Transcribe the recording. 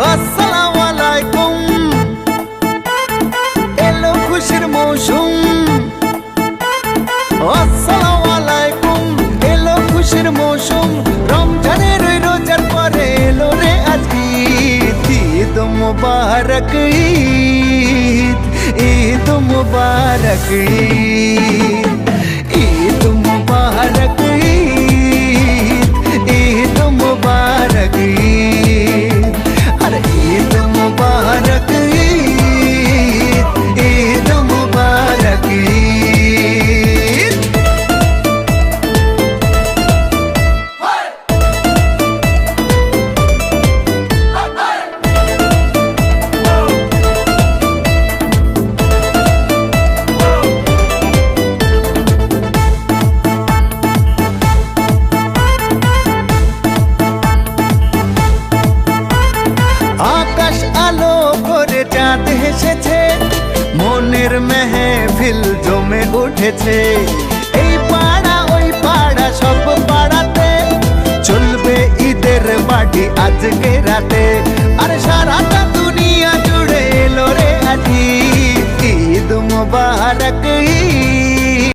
আসসালাম আলাইকুম। এলো খুশির মৌসুম। আসসালাম আলাইকুম। এলো খুশির মৌসুম। রমজানের রোজার পরে এলো রে আজ ঈদ। ঈদ মুবারক, ঈদ। ঈদ মুবারক, ঈদ। চাঁদ হেসেছে, মনের মেহফিল জমে উঠেছে। এই পাড়া, ওই পাড়া, সব পাড়াতে চলবে ঈদের বাড়ি আজকে রাতে। আর সারাটা দুনিয়া জুড়ে এলো রে আজি, ঈদ মুবারক, ঈদ